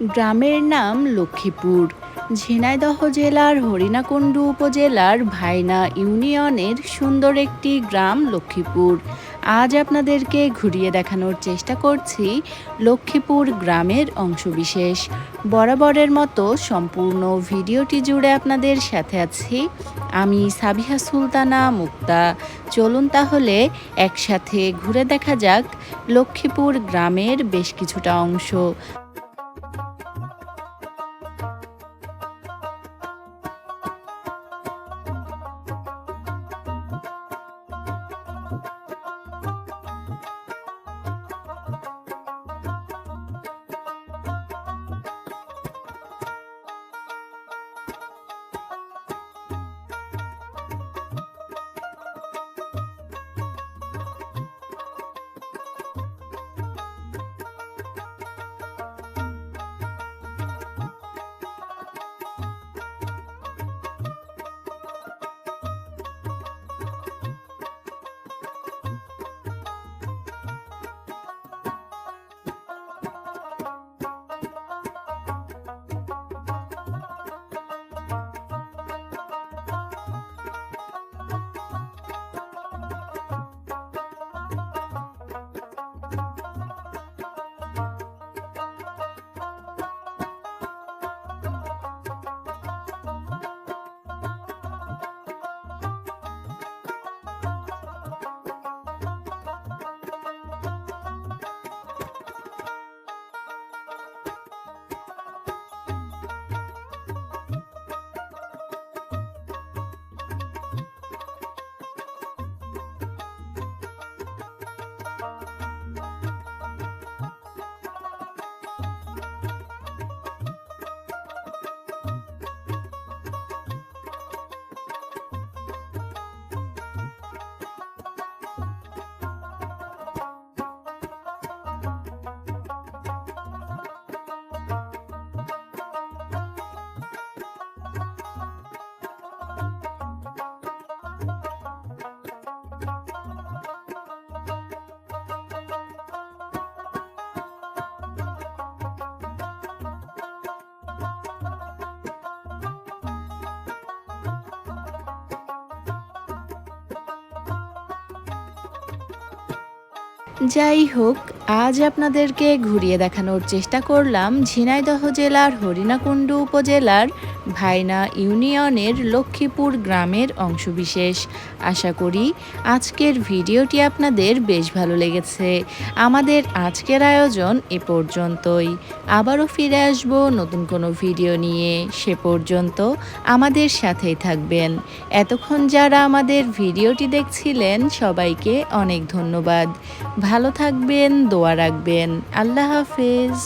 গ্রামের নাম লক্ষ্মীপুর। ঝিনাইদহ জেলার হরিণাকুণ্ডু উপজেলার ভাইনা ইউনিয়নের সুন্দর একটি গ্রাম লক্ষ্মীপুর। আজ আপনাদেরকে ঘুরিয়ে দেখানোর চেষ্টা করছি লক্ষ্মীপুর গ্রামের অংশবিশেষ। বরাবরের মতো সম্পূর্ণ ভিডিওটি জুড়ে আপনাদের সাথে আছি আমি সাবিহা সুলতানা মুক্তা। চলুন তাহলে একসাথে ঘুরে দেখা যাক লক্ষ্মীপুর গ্রামের বেশ কিছুটা অংশ। যাই হোক আজ আপনাদেরকে ঘুরিয়ে দেখানোর চেষ্টা করলাম ঝিনাইদহ জেলার হরিণাকুণ্ডু উপজেলার ভাইনা ইউনিয়নের লক্ষ্মীপুর গ্রামের অংশবিশেষ। আশা করি আজকের ভিডিওটি আপনাদের বেশ ভালো লেগেছে। আমাদের আজকের আয়োজন এ পর্যন্তই। আবারও ফিরে আসব নতুন কোনো ভিডিও নিয়ে। সে পর্যন্ত আমাদের সাথেই থাকবেন। এতক্ষণ যারা আমাদের ভিডিওটি দেখছিলেন সবাইকে অনেক ধন্যবাদ। ভালো থাকবেন দোয়া রাখবেন। আল্লাহ হাফেজ।